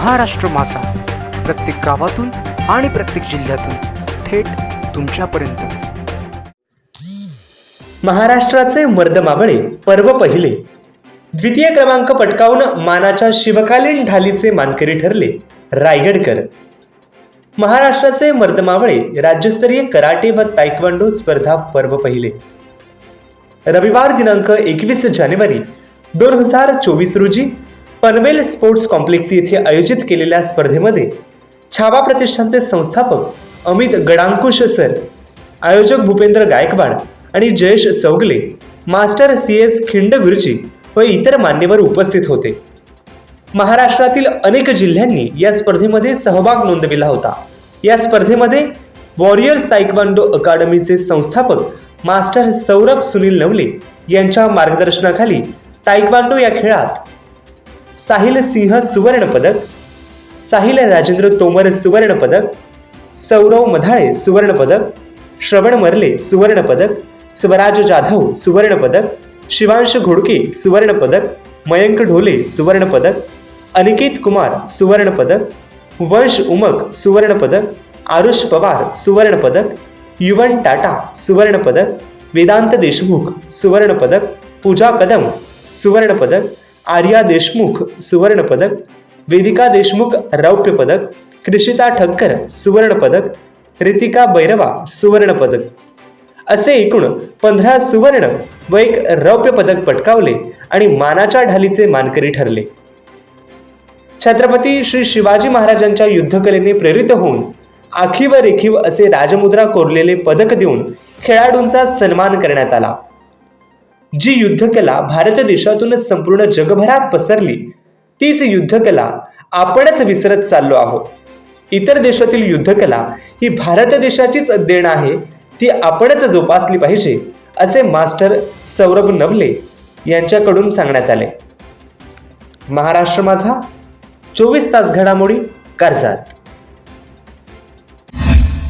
महाराष्ट्र मासा प्रत्येक गावातून आणि प्रत्येक जिल्ह्यातून थेट तुमच्यापर्यंत. महाराष्ट्राचे मर्दमावळे पर्व पहिले. द्वितीय क्रमांक पटकावून मानाच्या शिवकालीन ढालीचे मानकरी ठरले रायगडकर. महाराष्ट्राचे मर्दमावळे राज्यस्तरीय कराटे व तायक्वांडो स्पर्धा पर्व पहिले. रविवार दिनांक एकवीस जानेवारी दोन हजार चोवीस रोजी पनवेल स्पोर्ट्स कॉम्प्लेक्स येथे आयोजित केलेल्या स्पर्धेमध्ये छावा प्रतिष्ठानचे संस्थापक अमित गडांकुश सर आयोजक भूपेंद्र गायकवाड आणि Jayesh Chougale master C S Khindguruji व इतर मान्यवर उपस्थित होते. महाराष्ट्रातील अनेक जिल्ह्यांनी या स्पर्धेमध्ये सहभाग नोंदविला होता. या स्पर्धेमध्ये वॉरियर्स तायक्वांडो अकादमीचे संस्थापक मास्टर सौरभ सुनील नवले यांच्या मार्गदर्शनाखाली तायक्वांडो या खेळात साहिल सिंह सुवर्ण पदक साहिल राजेंद्र तोमर सुवर्ण पदक सौरव मधाळे सुवर्ण पदक श्रवण मरले सुवर्ण पदक स्वराज जाधव सुवर्ण पदक शिवांश घोडके सुवर्ण पदक मयंक ढोले सुवर्ण पदक अनिकेत कुमार सुवर्ण पदक वंश उमक सुवर्ण पदक आरुष पवार सुवर्ण पदक युवन टाटा सुवर्ण पदक वेदांत देशमुख सुवर्ण पदक पूजा कदम सुवर्ण पदक आर्या देशमुख सुवर्ण पदक वेदिका देशमुख रौप्य पदक कृषिता ठक्कर सुवर्ण पदक रितिका बैरवा सुवर्ण पदक असे एकूण पंधरा सुवर्ण व एक रौप्य पदक पटकावले आणि मानाच्या ढालीचे मानकरी ठरले. छत्रपती श्री शिवाजी महाराजांच्या युद्धकलेने प्रेरित होऊन आखीव रेखीव असे राजमुद्रा कोरलेले पदक देऊन खेळाडूंचा सन्मान करण्यात आला. जी युद्धकला भारत देशातूनच संपूर्ण जगभरात पसरली तीच युद्धकला आपणच विसरत चाललो आहोत. इतर देशातील युद्धकला ही भारत देशाचीच देण आहे ती आपणच जोपासली पाहिजे असे मास्टर सौरभ नवले यांच्याकडून सांगण्यात आले. महाराष्ट्र माझा चोवीस तास घडामोडी कर्जात.